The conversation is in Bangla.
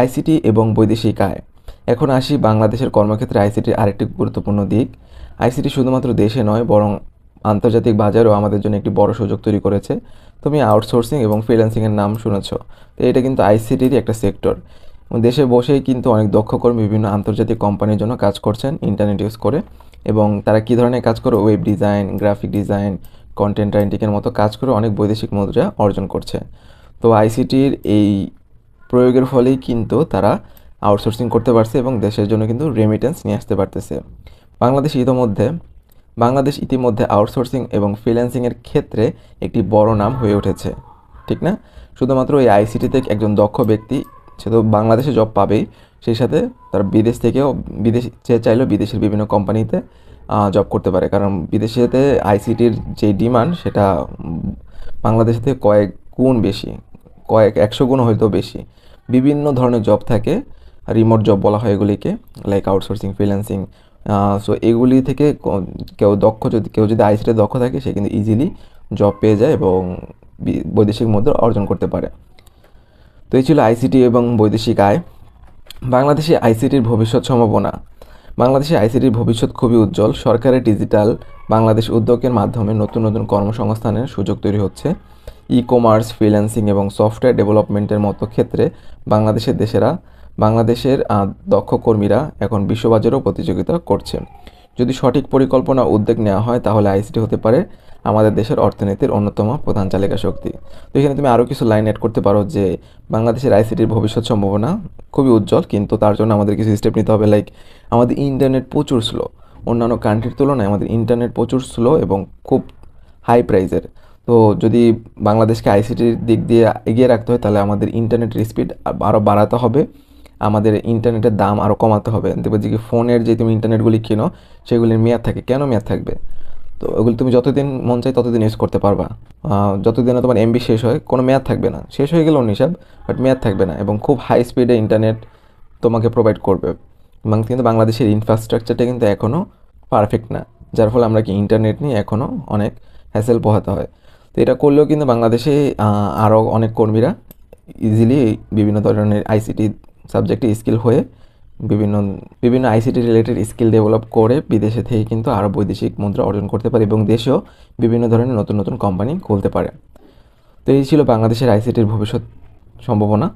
আইসিটি এবং বৈদেশিক আয়। এখন আসি বাংলাদেশের কর্মক্ষেত্রে আইসিটির আরেকটি গুরুত্বপূর্ণ দিক। আইসিটি শুধুমাত্র দেশে নয়, বরং আন্তর্জাতিক বাজারও আমাদের জন্য একটি বড় সুযোগ তৈরি করেছে। তুমি আউটসোর্সিং এবং ফ্রিল্যান্সিংয়ের নাম শুনেছ। তো এটা কিন্তু আইসিটিরই একটা সেক্টর। দেশে বসেই কিন্তু অনেক দক্ষ কর্মী বিভিন্ন আন্তর্জাতিক কোম্পানির জন্য কাজ করছেন, ইন্টারনেট ইউজ করে। এবং তারা কী ধরনের কাজ করে? Web design, graphic design, content রাইটিংয়ের মতো কাজ করে অনেক বৈদেশিক মুদ্রা অর্জন করছে। তো আইসিটির এই প্রয়োগের ফলেই কিন্তু তারা আউটসোর্সিং করতে পারছে এবং দেশের জন্য কিন্তু রেমিটেন্স নিয়ে আসতে পারতেছে। বাংলাদেশ ইতোমধ্যে বাংলাদেশ ইতিমধ্যে আউটসোর্সিং এবং ফ্রিল্যান্সিংয়ের ক্ষেত্রে একটি বড় নাম হয়ে উঠেছে ঠিক না? শুধুমাত্র এই আইসিটিতে একজন দক্ষ ব্যক্তি সে তো বাংলাদেশে জব পাবেই সেই সাথে তার বিদেশ থেকেও বিদেশ সে চাইলেও বিদেশের বিভিন্ন কোম্পানিতে জব করতে পারে। কারণ বিদেশেতে আইসিটির যে ডিমান্ড সেটা উম, বাংলাদেশ থেকে কয়েক গুণ বেশি। কয়েক, একশো গুণ হয়তো বেশি। বিভিন্ন ধরনের জব থাকে রিমোট জব বলা হয় এগুলিকে লাইক আউটসোর্সিং ফ্রিল্যান্সিং সো এগুলি থেকে কেউ দক্ষ যদি, কেউ যদি আইসিতে দক্ষ থাকে, সে কিন্তু ইজিলি জব পেয়ে যায় এবং বৈদেশিক মুদ্রা অর্জন করতে পারে। তো এই ছিল আইসিটি এবং বৈদেশিক আয়। বাংলাদেশে আইসিটির ভবিষ্যৎ সম্ভাবনা। বাংলাদেশে আইসিটির ভবিষ্যৎ খুবই উজ্জ্বল। সরকারের ডিজিটাল বাংলাদেশ উদ্যোগের মাধ্যমে নতুন নতুন কর্মসংস্থানের সুযোগ তৈরি হচ্ছে। ই কমার্স ফ্রিল্যান্সিং এবং সফটওয়্যার ডেভেলপমেন্টের মতো ক্ষেত্রে বাংলাদেশের দেশেরা, বাংলাদেশের দক্ষ কর্মীরা এখন বিশ্ববাজারেও প্রতিযোগিতা করছে যদি সঠিক পরিকল্পনা উদ্যোগ নেওয়া হয়, তাহলে আইসিটি হতে পারে আমাদের দেশের অর্থনীতির অন্যতম প্রধান চালিকা শক্তি। তো এখানে তুমি আরও কিছু লাইন অ্যাড করতে পারো যে বাংলাদেশের আইসিটির ভবিষ্যৎ সম্ভাবনা খুবই উজ্জ্বল, কিন্তু তার জন্য আমাদের কিছু স্টেপ নিতে হবে লাইক আমাদের ইন্টারনেট প্রচুর স্লো অন্যান্য কান্ট্রির তুলনায় আমাদের ইন্টারনেট প্রচুর স্লো এবং খুব হাই প্রাইজের তো যদি বাংলাদেশকে আইসিটির দিক দিয়ে এগিয়ে রাখতে হয়, তাহলে আমাদের ইন্টারনেটের স্পিড আরও বাড়াতে হবে। আমাদের ইন্টারনেটের দাম আরও কমাতে হবে। দেখবে যে ফোনের যে তুমি ইন্টারনেটগুলি কেনো, সেগুলির মেয়াদ থাকে। কেন মেয়াদ থাকবে? তো ওগুলো তুমি যতদিন মন চাই ততদিন ইউজ করতে পারবা। যতদিন তোমার এমবি শেষ হয়, কোনো মেয়াদ থাকবে না। শেষ হয়ে গেলেও নিসাব বাট মেয়াদ থাকবে না এবং খুব হাই স্পিডে ইন্টারনেট তোমাকে প্রোভাইড করবে। এবং কিন্তু বাংলাদেশের ইনফ্রাস্ট্রাকচারটা কিন্তু এখনও পারফেক্ট না। যার ফলে আমরা কি ইন্টারনেট নিয়ে এখনও অনেক হ্যাসেল পোহাতে হয়। তো এটা করলেও কিন্তু বাংলাদেশে আরও অনেক কর্মীরা ইজিলি বিভিন্ন ধরনের আইসিটি সাবজেক্টে স্কিল হয়ে বিভিন্ন বিভিন্ন আইসিটি রিলেটেড স্কিল ডেভেলপ করে বিদেশে থেকে কিন্তু আরও বৈদেশিক মুদ্রা অর্জন করতে পারে এবং দেশেও বিভিন্ন ধরনের নতুন নতুন কোম্পানি খুলতে পারে। তো এই ছিল বাংলাদেশের আইসিটির ভবিষ্যৎ সম্ভাবনা।